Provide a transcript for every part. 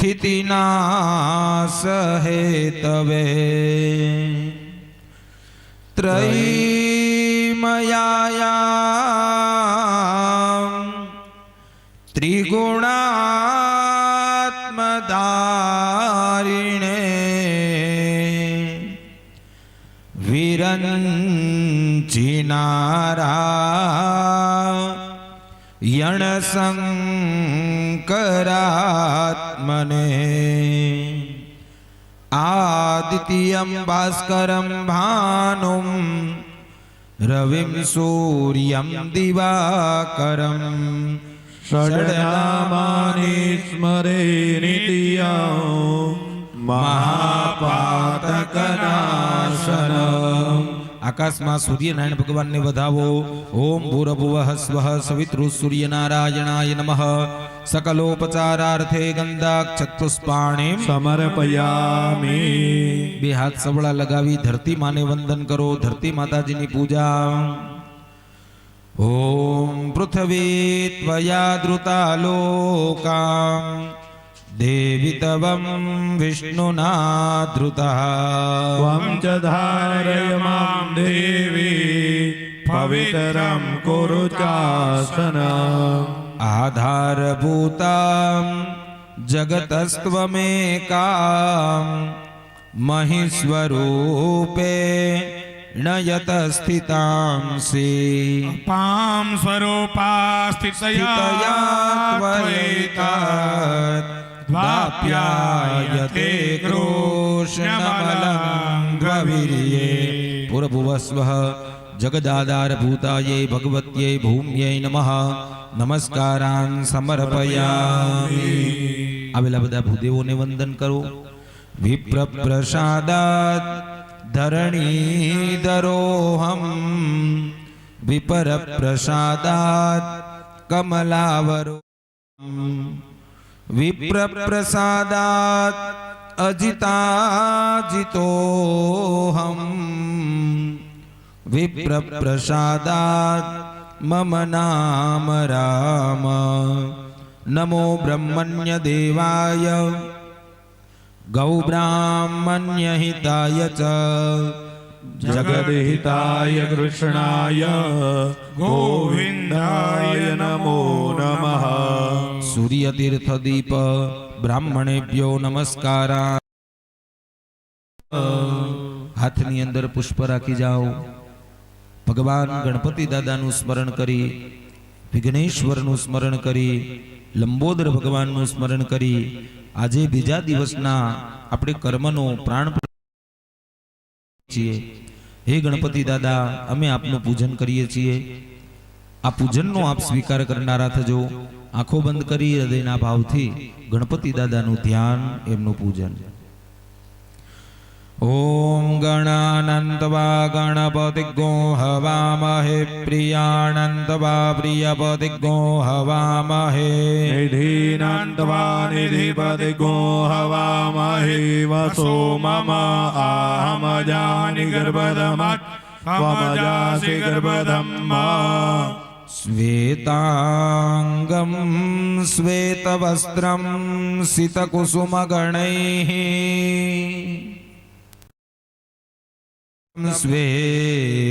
સ્થિતિનાશ હેતવે ત્રયીમયાયામ ત્રિગુણાત્મધારિણે વિરંચિનારા યણશંકરાત્મને આદિત્યમ ભાસ્કરમ ભાનુમ રવિમ સૂર્યમ દિવાકરમ ષડનામાનિ સ્મરે નિત્યં મહાપાતકનાશન આકાશમાં સૂર્યનારાયણ ભગવાનને વધાવો. ઓમ ભૂરભુવ સ્વઃ સવિતૃ સૂર્યનારાયણાય નમઃ. સકલોપચારાર્થે ગંધાક્ષત્રુષ્પાણિ સમર્પયામે. બે હાથ સવળા લગાવી ધરતી માને વંદન કરો. ધરતી માતાજીની પૂજા. ઓમ પૃથ્વી ત્વયા ધૃતા લોકા. देवि तवं विष्णुना धृतः त्वं च धारय मां देवी पवितरं कुरु चासन आधारभूतां जगतस्त्वमेकां महिस्वरूपे नयत स्थितांसि पां स्वरूपा स्थितया त्वयितात् દ્વાપ્યાયતે કૃષ્ણમલંગવિર્યે પુરભુવસ્વ જગદાધારભૂતાયે ભગવત્યે ભૂમ્યે નમઃ નમસ્કારાન સમર્પયામિ આવેલા બધા ભૂદેવોને વંદન કરો વિપ્ર પ્રસાદાત ધરણીધરોહમ વિપર પ્રસાદાત કમલાવરો વિપ્ર પ્રસાદાત અજિતાજિતોહમ વિપ્ર પ્રસાદાત મમ નામ રામ નમો બ્રહ્મણ્ય દેવાય ગૌબ્રાહ્મણ્ય હિતાય ચ જગદહિતાય કૃષ્ણાય ગોવિંદાય નમો નમઃ સૂર્યતીર્થદીપ બ્રાહ્મણેભ્યો નમસ્કારા. હાથની અંદર પુષ્પ રાખી જાઓ. ભગવાન ગણપતિ દાદાનું સ્મરણ કરી, વિઘ્નેશ્વરનું સ્મરણ કરી, લંબોદર ભગવાનનું સ્મરણ કરી, આજે બીજા દિવસના આપણે કર્મનો પ્રાણ છીએ. હે ગણપતિ દાદા, અમે આપનું પૂજન કરીએ છીએ. આ પૂજનનો આપ સ્વીકાર કરનારા થજો. આંખો બંધ કરી હૃદયના ભાવથી ગણપતિ દાદાનું ધ્યાન એમનું પૂજન. ઓમ ગણાનંતવા ગણપતિ ગો હવામહે પ્રિયાનંતવા પ્રિયપતિ ગો હવામહે નિધિનંતવા નિધિપતિ ગો હવામહે વસો મમ આહમજાનિ श्वेताङ्गं श्वेतवस्त्रं सितकुसुमगणैः श्वेतगन्धये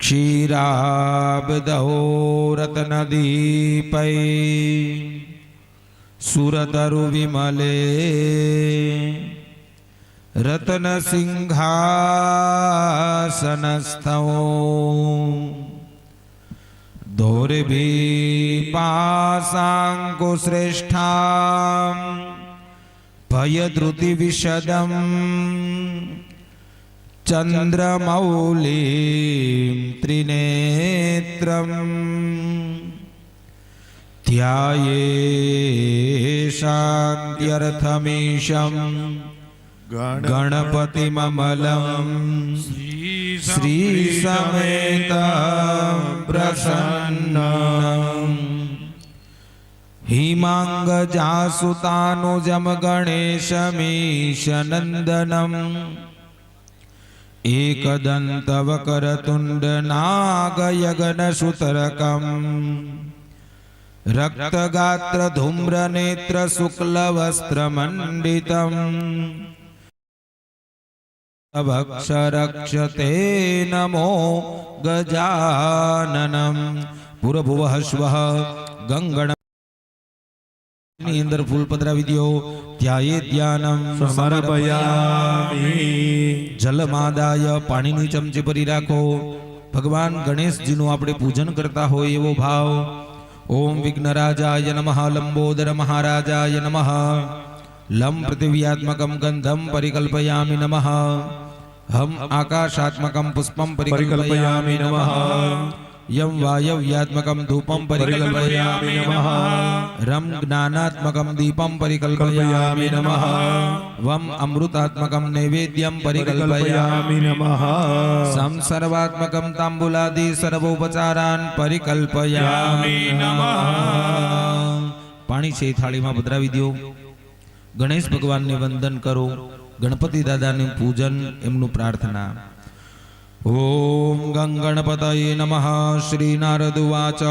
क्षीराब्दहो रत्नदीपै सुरतरुविमले રતન સિંહાસનસ્થો દોર્ભીપાસાંકુશ્રેષ્ઠા ભયધૃતિવિશદમ ચંદ્રમૌલી ત્રિનેત્ર ધ્યાયે શાંત્યર્થમીશમ गणपतिममलं श्रीसमेतं प्रसन्नम् हिमाङ्गजासुतानुजं गणेशमीशनन्दनम् एकदन्तवकरतुण्डनागयगनसुतरकम् रक्तगात्रधूम्रनेत्रशुक्लवस्त्रमण्डितम् ધૂમ્ર નેત્ર શુક્લ વસ્ત્ર મંડિતમ ભક્ષરક્ષતે નમો ગજાનનમ પુરભુવ સ્વ ગંગણની અંદર ફૂલ પધરાવી દો ધ્યાયે ધ્યાનમ સમર્પયામિ જલમાદાય પાણીની ચમચી ભરી રાખો ભગવાન ગણેશજીનું આપણે પૂજન કરતા હોય એવો ભાવ। ઓમ વિઘ્નરાજાય નમઃ, લંબોદર મહારાજાય નમઃ। લમ પૃથિવ્યાત્મકમ ગંધમ પરિકલ્પયામિ નમઃ। હમ આકાશાત્મકમ પુષ્પમ પરિકલ્પયામિ નમઃ યમ વાયવ્યાત્મકમ ધૂપમ પરિકલ્પયામિ નમઃ રમ જ્ઞાનાત્મકમ દીપમ પરિકલ્પયામિ નમઃ વમ અમૃતાત્મકમ નૈવેદ્યમ પરિકલ્પયામિ કલ્પયામિ નમઃ સમ સર્વાત્મકમ તાંબુલાદિ સર્વોપચારાન પરિકલ્પયામિ નમઃ પાણી છે એ થાળીમાં પધરાવી દો ગણેશ ભગવાનને વંદન કરો ગણપતિ દાદાનું પૂજન એમનું પ્રાર્થના. ઓમ ગંગણપતયે નમઃ શ્રી નારદ ઉવાચ.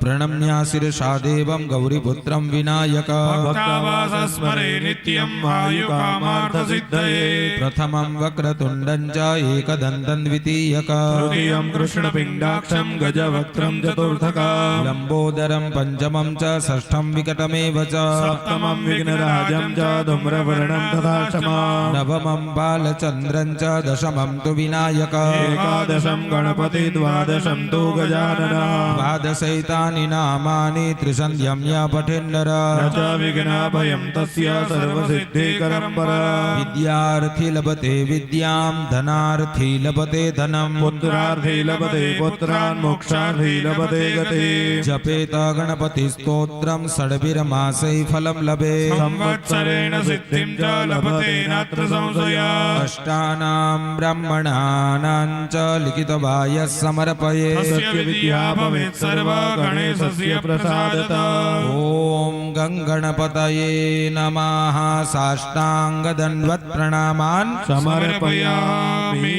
પ્રણમ્યા શિરસા દેવમ ગૌરીપુત્રમ વિનાયક ભક્તાવાસસ્મરે નિત્યમ આયુકામાર્થસિદ્ધયે પ્રથમં વક્રતુંડં ચ એકદંતં દ્વિતીયક તૃતીયમ કૃષ્ણપિંડાક્ષમ ગજવક્ત્રમ ચતુર્થકા લંબોદરમ પંચમમ ચ ષષ્ઠમ વિકટમેવ ચ સપ્તમમ વિઘ્નરાજમ ચ ધૂમ્રવર્ણમ તથા ક્ષમા નવમં બાલચંદ્રં ચ દશમં તુ વિનાયક એકાદશમ ગણપતિ દ્વાદશમ તુ ગજાનન सर्वाणि नामानि त्रिसन्ध्यं या पठेन्नर च विघ्नाभयं तस्य सर्वसिद्धिकरं पर विद्यार्थी लभते विद्यां धनार्थी लभते धनं पुत्रार्थी लभते पुत्रान् मोक्षार्थी लभते गते जपेत गणपति स्तोत्रं षड्भिर्मासै फलं लभे संवत्सरेण सिद्धिं च लभते नात्र संशया अष्टानां ब्राह्मणानां च लिखितवायः समर्पये सत्य विद्या भवेत् सर्वगणे ગણેશસ્ય પ્રસાદત ઓમ ગંગણપતયે નમઃ સાષ્ટાંગ દંડવત પ્રણામાન સમર્પયામિ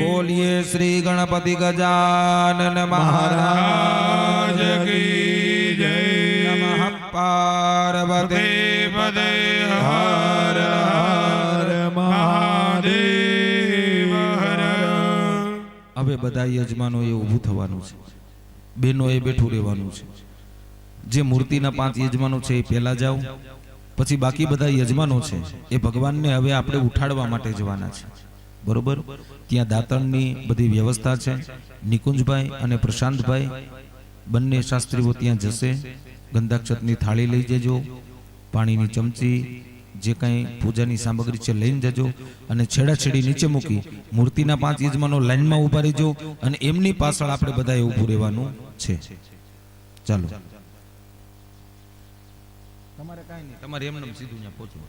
બોલીએ શ્રી ગણપતિ ગજાનન મહારાજ રાજ કી જય નમઃ પાર્વતી પદે હર હર મહાદેવ હવે બધા યજમાનો એ ઊભું થવાનું છે બહેનોએ બેઠું રહેવાનું છે. જે મૂર્તિના પાંચ યજમાનો છે એ પહેલાં જાઓ. પછી બાકી બધા યજમાનો છે, એ ભગવાનને હવે આપણે ઉઠાડવા માટે જવાના છે. બરોબર? ત્યાં દાંતણની બધી વ્યવસ્થા છે. નિકુંજભાઈ અને પ્રશાંતભાઈ, બંને શાસ્ત્રીઓ ત્યાં જશે. ગંધાક્ષતની થાળી લઈ જજો. પાણીની ચમચી જે કાંઈ પૂજાની સામગ્રી છે લઈને જજો અને છેડાછેડી નીચે મૂકી મૂર્તિના પાંચ યજમાનો લાઈનમાં ઊભા રહેજો અને એમની પાછળ આપણે બધાએ ઊભું રહેવાનું છે. ચાલો. તમારે કાંઈ નહીં, તમારે એમને સીધું ત્યાં પહોંચવું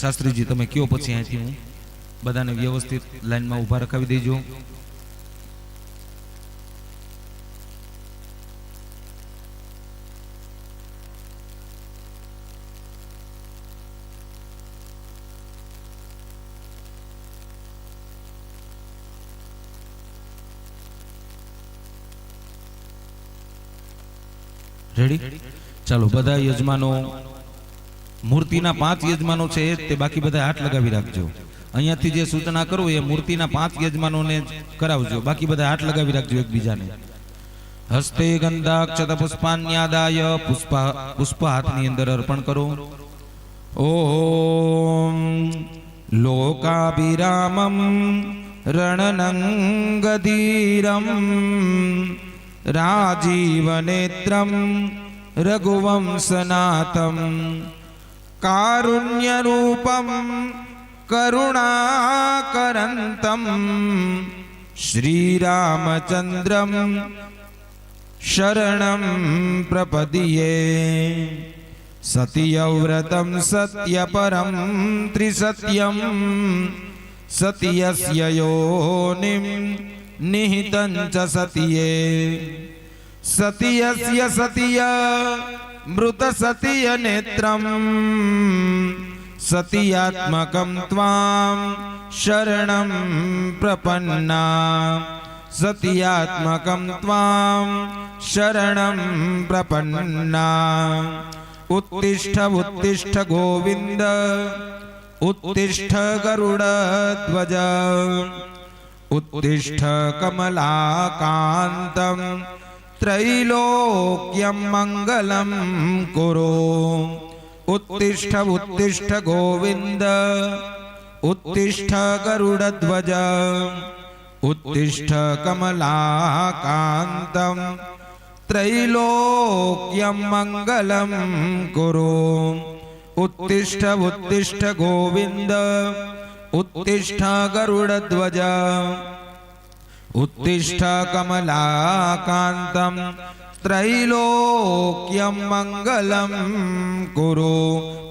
શાસ્ત્રીજી તમે કયો પછી અહીંથી હું? બધાને વ્યવસ્થિત લાઈનમાં ઊભા રખાવી દેજો. રેડી ચાલો બધા યજમાનો મૂર્તિના પાંચ યજમાનો છે તે બાકી બધા હાથ લગાવી રાખજો. અહીંયાથી જે સૂચના કરો એ મૂર્તિના પાંચ યજમાનોને કરાવજો. બાકી બધા હાથ લગાવી રાખજો એકબીજાને. હસ્તે ગંધાક્ષત પુષ્પાન્યાદાય પુષ્પા પુષ્પ હાથની અંદર અર્પણ કરો. ઓમ લોકાભિરામમ રણનંગધીરમ રાજીવનેત્રમ રઘુવંશનાથમ कारुण्यरूपं करुणाकरन्तं श्रीरामचन्द्रं शरणं प्रपद्ये सत्यव्रतं सत्यपरं त्रिसत्यं सत्यस्य योनिं निहितं च सत्ये सत्यस्य सत्य મૃત સતી અનેત્રમ સતિયાત્મકમ ત્વામ શરણમ પ્રપન્ના સતિયાત્મકમ ત્વામ શરણમ પ્રપન્ના ઉત્તિષ્ઠ ઉત્તિષ્ઠ ગોવિંદ ઉત્તિષ્ઠ ગરુડ ધ્વજ ઉત્તિષ્ઠ કમલાકાંતમ त्रैलोक्यं मङ्गलं कुरु। उत्तिष्ठ उत्तिष्ठ गोविन्द। उत्तिष्ठ गरुडध्वज। उत्तिष्ठ कमलाकान्तं। त्रैलोक्यं मङ्गलं कुरु। उत्तिष्ठ उत्तिष्ठ गोविन्द। उत्तिष्ठ गरुडध्वज उत्तिष्ठ कमलाकान्तं ત્રૈલોક્યમ મંગલમ કુરુ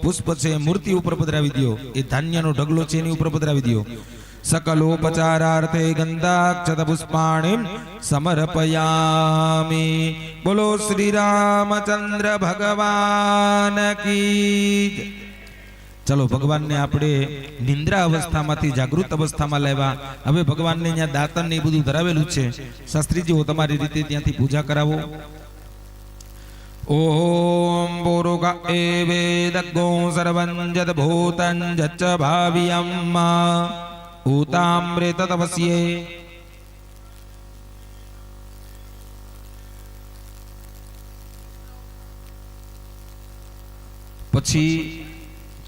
પુષ્પ છે મૂર્તિ ઉપર પધરાવી દ્યો એ ધાન્યનો ઢગલો છે એની ઉપર પધરાવી દ્યો સકલોપચારાર્થે ગંધાક્ષત પુષ્પાણિમ સમર્પયામિ બોલો શ્રી રામચંદ્ર ભગવાન કી જય. ચલો, ભગવાનને આપણે નિંદ્રા અવસ્થામાંથી, જાગૃત અવસ્થામાં લાવ્યા. હવે ભગવાનને ત્યાં દાંતન ને બધું ધરાવેલું છે. શાસ્ત્રીજીઓ તમારી રીતે ત્યાંથી પૂજા કરાવો. ॐ એ વેદગો સર્વં જદ ભૂતં જચ્ચ ભાવ્યમ પછી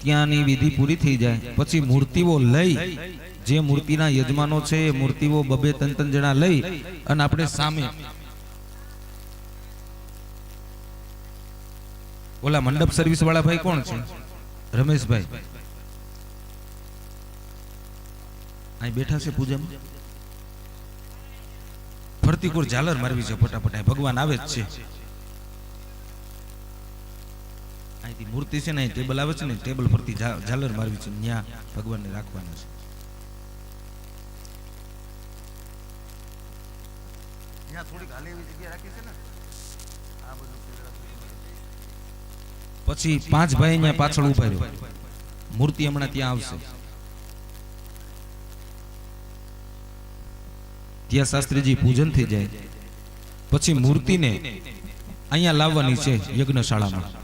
ત્યાંની વિધિ પૂરી થઈ જાય, પછી મૂર્તિઓ લઈ, જે મૂર્તિના યજમાનો છે, એ મૂર્તિઓ બબે ત્રણ ત્રણ જણા લઈ અને આપણે સામે ઓલા મંડપ સર્વિસ વાળા ભાઈ કોણ છે? રમેશભાઈ. બેઠા છે પૂજામાં? ફરતીકુર ઝાલર મારવી છે ફટાફટ ભગવાન આવે જ છે. અહીંથી મૂર્તિ છે ને ટેબલ આવે છે ને ટેબલ પરથી ઝાલર મારવી છે. ત્યાં ભગવાનને રાખવાના છે. પછી પાંચ ભાઈ અહીંયા પાછળ ઊભા રહ્યો. મૂર્તિ હમણાં ત્યાં આવશે. ત્યાં શાસ્ત્રીજી પૂજન થઈ જાય. પછી મૂર્તિને અહીંયા લાવવાની છે યજ્ઞશાળામાં.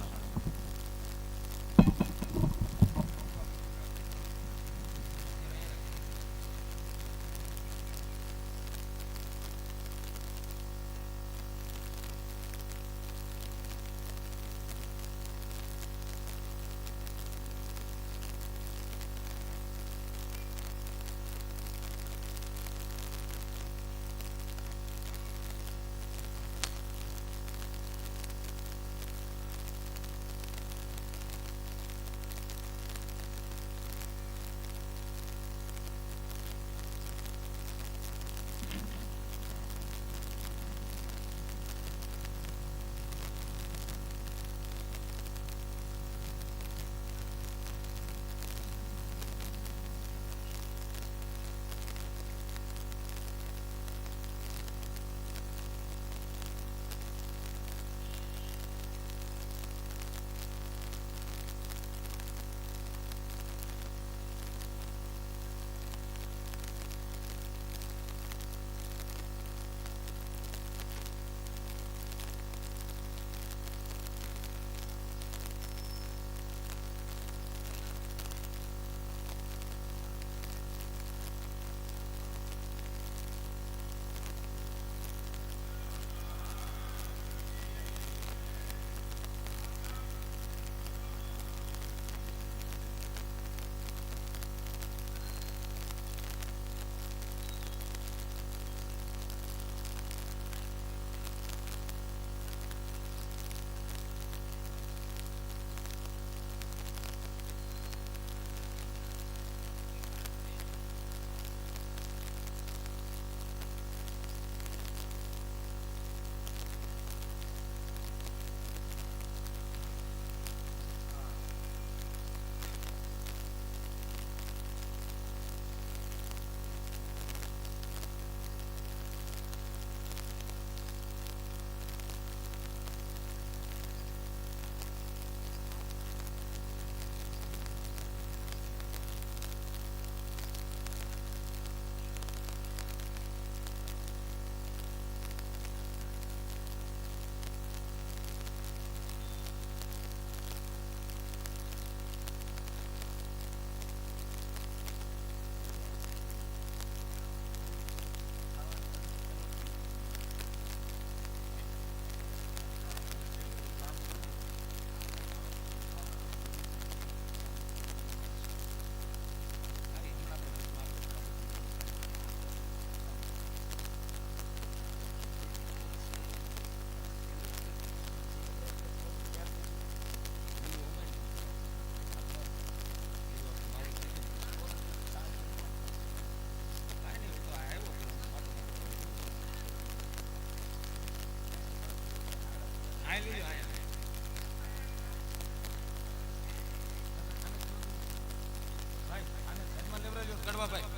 пока